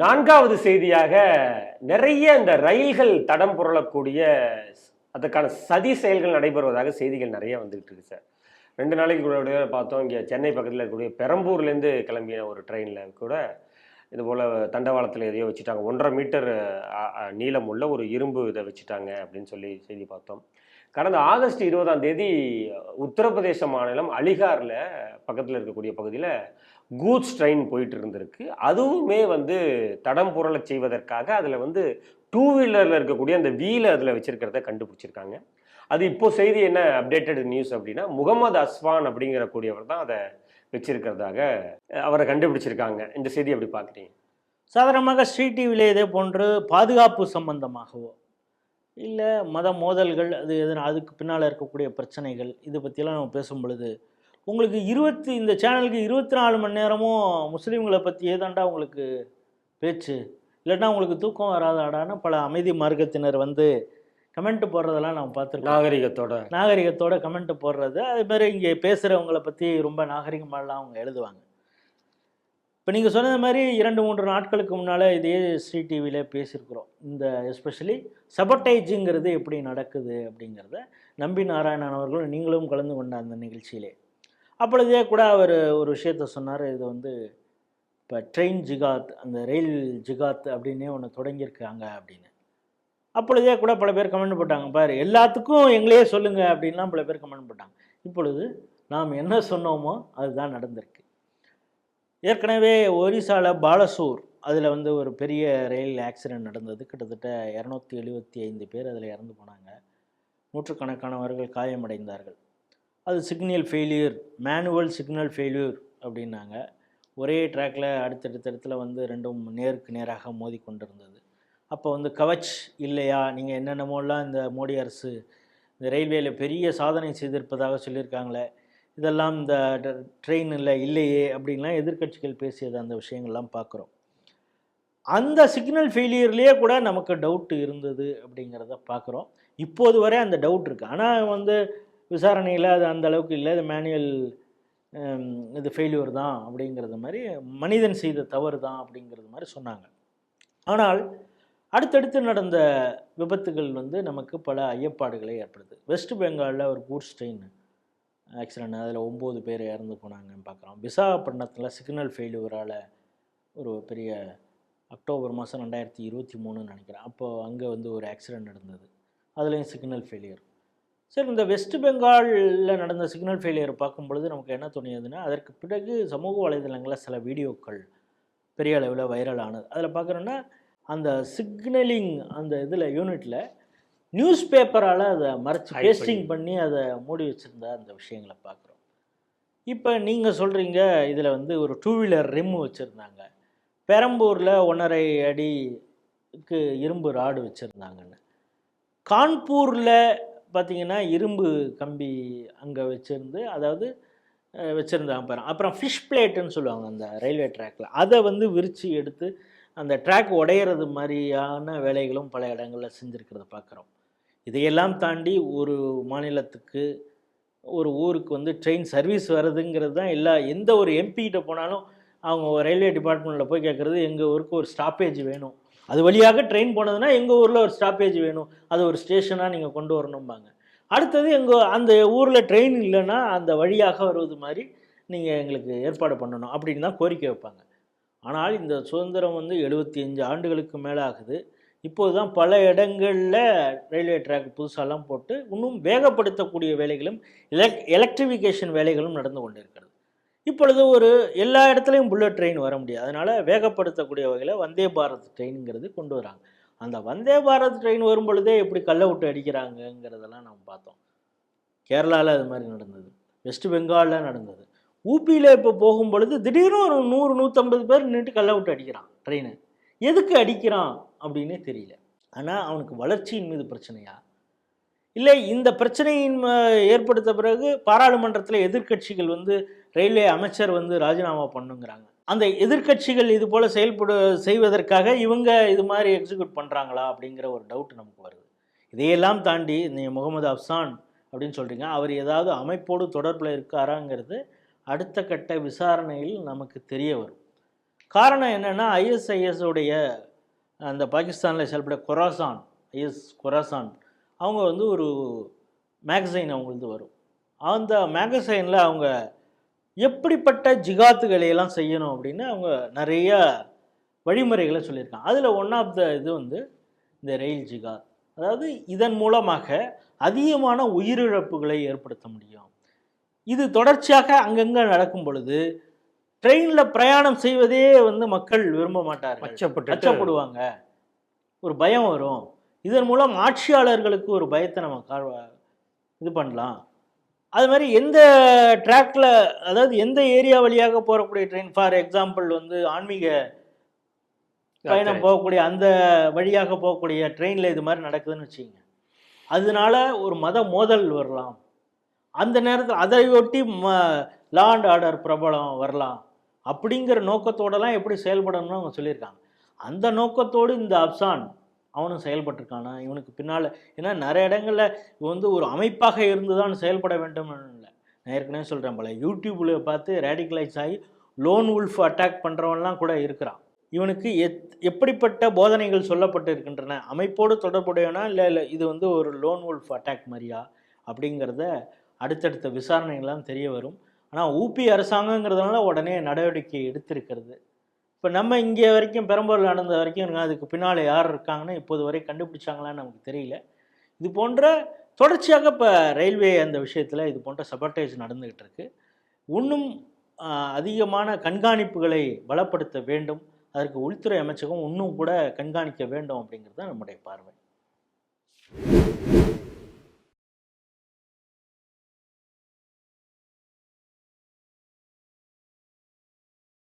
நான்காவது செய்தியாக நிறைய இந்த ரயில்கள் தடம் புரளக்கூடிய அதுக்கான சதி செயல்கள் நடைபெறுவதாக செய்திகள் நிறைய வந்துகிட்டு இருக்கு சார். ரெண்டு நாளைக்கு கூட பார்த்தோம். இங்கே சென்னை பக்கத்தில் இருக்கக்கூடிய பெரம்பூர்லேருந்து கிளம்பின ஒரு ட்ரெயினில் கூட இது போல் தண்டவாளத்தில் எதையோ வச்சுட்டாங்க. ஒன்றரை மீட்டர் நீளம் உள்ள ஒரு இரும்பு இதை வச்சுட்டாங்க அப்படின்னு சொல்லி செய்தி பார்த்தோம். கடந்த ஆகஸ்ட் இருபதாம் தேதி உத்தரப்பிரதேச மாநிலம் அலிகாரில் பக்கத்தில் இருக்கக்கூடிய பகுதியில் கூட்ஸ் ட்ரெயின் போயிட்டு இருந்திருக்கு அதுவுமே வந்து தடம் புரள செய்வதற்காக அதில் வந்து டூ வீலரில் இருக்கக்கூடிய அந்த வீலை அதில் வச்சிருக்கிறத கண்டுபிடிச்சிருக்காங்க. அது இப்போ செய்தி என்ன அப்டேட்டட் நியூஸ் அப்படின்னா முகமது அஸ்வான் அப்படிங்கிற கூடியவர் தான் அதை வச்சிருக்கிறதாக அவரை கண்டுபிடிச்சிருக்காங்க. இந்த செய்தி எப்படி பார்க்குறீங்க? சாதாரணமாக ஸ்ரீ டிவியில் இதே போன்று பாதுகாப்பு சம்பந்தமாகவோ இல்லை மத மோதல்கள் அது எதனா அதுக்கு பின்னால் இருக்கக்கூடிய பிரச்சனைகள் இது பற்றியெல்லாம் நம்ம பேசும் பொழுது உங்களுக்கு இருபத்தி இந்த சேனலுக்கு இருபத்தி நாலு மணி நேரமும் முஸ்லீம்களை பற்றி ஏதாண்டா உங்களுக்கு பேச்சு? இல்லைன்னா உங்களுக்கு தூக்கம் வராதாடான்னு பல அமைதி மார்க்கத்தினர் வந்து கமெண்ட் போடுறதெல்லாம் நம்ம பார்த்துருக்கோம். நாகரிகத்தோட. நாகரிகத்தோட கமெண்ட் போடுறது. அதே மாதிரி இங்கே பேசுகிறவங்கள பற்றி ரொம்ப நாகரிகமாலாம் அவங்க எழுதுவாங்க. இப்போ நீங்கள் சொன்னது மாதிரி இரண்டு மூன்று நாட்களுக்கு முன்னால் இதே ஸ்ரீ டிவியில் பேசியிருக்கிறோம். இந்த எஸ்பெஷலி சபட்டைஜுங்கிறது எப்படி நடக்குது அப்படிங்கிறத நம்பி நாராயணன் அவர்களும் நீங்களும் கலந்து கொண்ட அந்த நிகழ்ச்சியிலே. அப்பொழுதே கூட அவர் ஒரு விஷயத்த சொன்னார். இது வந்து இப்போ ட்ரெயின் ஜிகாத் அந்த ரயில் ஜிகாத் அப்படின்னே ஒன்று தொடங்கியிருக்காங்க அப்படின்னு. அப்பொழுதே கூட பல பேர் கமெண்ட் போட்டாங்க. பாரு எல்லாத்துக்கும் எங்களையே சொல்லுங்கள் அப்படின்லாம் பல பேர் கமெண்ட் போட்டாங்க. இப்பொழுது நாம் என்ன சொன்னோமோ அதுதான் நடந்திருக்கு. ஏற்கனவே ஒரிசாவில் பாலசூர் அதில் வந்து ஒரு பெரிய ரயில் ஆக்சிடென்ட் நடந்தது. கிட்டத்தட்ட இரநூத்தி எழுபத்தி ஐந்து பேர் அதில் இறந்து போனாங்க. நூற்றுக்கணக்கானவர்கள் காயமடைந்தார்கள். அது signal failure manual signal failure அப்படின்னாங்க. ஒரே ட்ராக்கில் அடுத்தடுத்த இடத்துல வந்து ரெண்டும் நேருக்கு நேராக மோதி கொண்டிருந்தது. அப்போ வந்து கவச் இல்லையா? நீங்கள் என்னென்னமோலாம் இந்த மோடி அரசு இந்த ரயில்வேயில் பெரிய சாதனை செய்திருப்பதாக சொல்லியிருக்காங்களே. இதெல்லாம் இந்த ட்ரெயினில் இல்லையே அப்படின்லாம் எதிர்க்கட்சிகள் பேசியது அந்த விஷயங்கள்லாம் பார்க்குறோம் அந்த சிக்னல் ஃபெயிலியர்லேயே கூட நமக்கு டவுட் இருந்தது அப்படிங்கிறத பார்க்குறோம் இப்போது வரை அந்த டவுட் இருக்குது ஆனால் வந்து விசாரணையில் அது அந்த அளவுக்கு இல்லை. இது மேனுவல் இது ஃபெயிலியர் தான் அப்படிங்கிறது மாதிரி மனிதன் செய்த தவறு தான் அப்படிங்கிறது மாதிரி சொன்னாங்க. ஆனால் அடுத்தடுத்து நடந்த விபத்துகள் வந்து நமக்கு பல ஐயப்பாடுகளை ஏற்படுது. வெஸ்ட் பெங்காலில் ஒரு கூட்ஸ் ட்ரெயின் ஆக்சிடென்ட் அதில் ஒம்பது பேர் இறந்து போனாங்கன்னு பார்க்குறோம். விசாகப்பட்டினத்தில் சிக்னல் ஃபெயிலியரால் ஒரு பெரிய அக்டோபர் மாதம் ரெண்டாயிரத்தி இருபத்தி மூணுன்னு நினைக்கிறேன். அப்போது அங்கே வந்து ஒரு ஆக்சிடென்ட் நடந்தது. அதுலேயும் சிக்னல் ஃபெயிலியர் சரி இந்த வெஸ்ட் பெங்காலில் நடந்த சிக்னல் ஃபெயிலியர் பார்க்கும் பொழுது நமக்கு என்ன தோணியதுன்னா அதற்கு பிறகு சமூக வலைதளங்களில் சில வீடியோக்கள் பெரிய அளவில் வைரல் ஆனது. அதில் பார்க்குறோன்னா அந்த சிக்னலிங் அந்த இதில் யூனிட்டில் நியூஸ் பேப்பரால் அதை மறைச்சு பேஸ்டிங் பண்ணி. அதை மூடி வச்சுருந்த அந்த விஷயங்களை பார்க்குறோம். இப்போ நீங்கள் சொல்கிறீங்க இதில் வந்து ஒரு டூ வீலர் ரிம் வச்சுருந்தாங்க. பெரம்பூரில் ஒன்றரை அடிக்கு இரும்பு ராடு வச்சுருந்தாங்கன்னு. கான்பூரில் பார்த்தீங்கன்னா இரும்பு கம்பி அங்கே வச்சுருந்து அதாவது வச்சுருந்தாங்க பாருங்க. அப்புறம் ஃபிஷ் பிளேட்டுன்னு சொல்லுவாங்க அந்த ரயில்வே ட்ராக்கில் அதை வந்து விரித்து எடுத்து அந்த ட்ராக் உடையிறது மாதிரியான வேலைகளும் பல இடங்களில் செஞ்சுருக்கிறத பார்க்குறோம். இதையெல்லாம் தாண்டி ஒரு மாநிலத்துக்கு ஒரு ஊருக்கு வந்து ட்ரெயின் சர்வீஸ் வர்றதுங்கிறது தான் எல்லா எந்த ஒரு எம்பிகிட்ட போனாலும் அவங்க ரயில்வே டிபார்ட்மெண்ட்டில் போய் கேட்குறது எங்கள் ஊருக்கு ஒரு ஸ்டாப்பேஜ் வேணும். அது வழியாக ட்ரெயின் போனதுன்னா எங்கள் ஊரில் ஒரு ஸ்டாப்பேஜ் வேணும். அது ஒரு ஸ்டேஷனாக நீங்கள் கொண்டு வரணும்பாங்க. அடுத்தது எங்கள் அந்த ஊரில் ட்ரெயின் இல்லைன்னா அந்த வழியாக வருவது மாதிரி நீங்கள் எங்களுக்கு ஏற்பாடு பண்ணணும் அப்படின்னு தான் கோரிக்கை வைப்பாங்க. ஆனால் இந்த சுதந்திரம் வந்து எழுபத்தி அஞ்சு ஆண்டுகளுக்கு மேலே ஆகுது இப்போது தான் பல இடங்களில் ரயில்வே ட்ராக் புதுசாலாம் போட்டு இன்னும் வேகப்படுத்தக்கூடிய வேலைகளும் எலக் எலக்ட்ரிஃபிகேஷன் வேலைகளும் நடந்து கொண்டிருக்கிறது. இப்பொழுது ஒரு எல்லா இடத்துலையும் புல்லட் ட்ரெயின் வர முடியாது. அதனால் வேகப்படுத்தக்கூடிய வகையில் வந்தே பாரத் ட்ரெயினுங்கிறது கொண்டு வராங்க. அந்த வந்தே பாரத் ட்ரெயின் வரும் பொழுதே எப்படி கல்லை விட்டு அடிக்கிறாங்கங்கிறதெல்லாம் நம்ம பார்த்தோம். கேரளாவில் அது மாதிரி நடந்தது. வெஸ்ட் பெங்காலில் நடந்தது. ஊபியில் இப்போ போகும் பொழுது திடீர்னு ஒரு நூறு நூற்றம்பது பேர் நின்றுட்டு கல்லை விட்டு அடிக்கிறான் ட்ரெயினை எதுக்கு அடிக்கிறான்? அப்படின்னே தெரியல. ஆனால் அவனுக்கு வளர்ச்சியின் மீது பிரச்சனையா? இல்லை இந்த பிரச்சனையின் ஏற்படுத்த பிறகு பாராளுமன்றத்தில் எதிர்க்கட்சிகள் வந்து ரயில்வே அமைச்சர் வந்து ராஜினாமா பண்ணுங்கிறாங்க. அந்த எதிர்க்கட்சிகள் இது போல் செயல்படு செய்வதற்காக இவங்க இது மாதிரி எக்ஸிக்யூட் பண்ணுறாங்களா அப்படிங்கிற ஒரு டவுட் நமக்கு வருது. இதையெல்லாம் தாண்டி நீ முகமது அப்சான் அப்படின்னு சொல்கிறீங்க அவர் ஏதாவது அமைப்போடு தொடர்பில் இருக்காராங்கிறது அடுத்த கட்ட விசாரணையில் நமக்கு தெரிய வரும். காரணம் என்னென்னா ஐஎஸ்ஐஎஸ் உடைய அந்த பாகிஸ்தானில் செயல்பட கொராசான் ஐஎஸ் கொராசான் அவங்க வந்து ஒரு மேகசைன் அவங்களுக்கு வரும். அந்த மேகசைனில் அவங்க எப்படிப்பட்ட ஜிகாத்துகளையெல்லாம் செய்யணும் அப்படின்னு அவங்க நிறைய வழிமுறைகளை சொல்லியிருக்காங்க. அதில் ஒன் ஆஃப் த இது வந்து இந்த ரயில் ஜிகாத் அதாவது இதன் மூலமாக அதிகமான உயிரிழப்புகளை ஏற்படுத்த முடியும். இது தொடர்ச்சியாக அங்கங்கே நடக்கும் பொழுது ட்ரெயினில் பிரயாணம் செய்வதே வந்து மக்கள் விரும்ப மாட்டார்கள். அச்சப்பட்டு அச்சப்படுவாங்க ஒரு பயம் வரும். இதன் மூலம் ஆட்சியாளர்களுக்கு ஒரு பயத்தை நம்ம இது பண்ணலாம். அது மாதிரி எந்த ட்ராக்ல அதாவது எந்த ஏரியா வழியாக போகக்கூடிய ட்ரெயின்? ஃபார் எக்ஸாம்பிள் வந்து ஆன்மீக பயணம் போகக்கூடிய அந்த வழியாக போகக்கூடிய ட்ரெயினில் இது மாதிரி நடக்குதுன்னு வச்சுக்கோங்க. அதனால ஒரு மத மோதல் வரலாம். அந்த நேரத்தில் அதை ஒட்டி ம லா அண்ட் ஆர்டர் பிரபலம் வரலாம். அப்படிங்கிற நோக்கத்தோடலாம் எப்படி செயல்படணும்னு அவங்க சொல்லியிருக்காங்க. அந்த நோக்கத்தோடு இந்த அப்சான் அவனும் செயல்பட்டிருக்கானா? இவனுக்கு பின்னால் ஏன்னா நிறைய இடங்களில் இவன் வந்து ஒரு அமைப்பாக இருந்து தான் செயல்பட வேண்டும் இல்லை. நான் ஏற்கனவே சொல்கிறேன் போல யூடியூப்பில் பார்த்து ரேடிகலைஸ் ஆகி லோன் உல்ஃப் அட்டாக் பண்ணுறவன்லாம் கூட இருக்கிறான். இவனுக்கு எத் எப்படிப்பட்ட போதனைகள் சொல்லப்பட்டு இருக்கின்றன அமைப்போடு தொடர்புடையவனா? இல்லை இல்லை இது வந்து ஒரு லோன் உல்ஃப் அட்டாக் மாதிரியா? அப்படிங்கிறத அடுத்தடுத்த விசாரணைகள்லாம் தெரிய வரும். ஆனால் ஊபி அரசாங்கங்கிறதுனால உடனே நடவடிக்கை எடுத்திருக்கிறது. இப்போ நம்ம இங்கே வரைக்கும் பெரம்பூரில் நடந்த வரைக்கும் அதுக்கு பின்னால் யார் இருக்காங்கன்னு இப்போது வரை கண்டுபிடிச்சாங்களான்னு நமக்கு தெரியல. இது போன்ற தொடர்ச்சியாக இப்போ ரயில்வே அந்த விஷயத்தில் இது போன்ற சபர்டேஜ் நடந்துக்கிட்டு இருக்கு இன்னும் அதிகமான கண்காணிப்புகளை பலப்படுத்த வேண்டும். அதற்கு உள்துறை அமைச்சகம் இன்னும் கூட கண்காணிக்க வேண்டும் அப்படிங்கிறது தான் நம்முடைய பார்வை.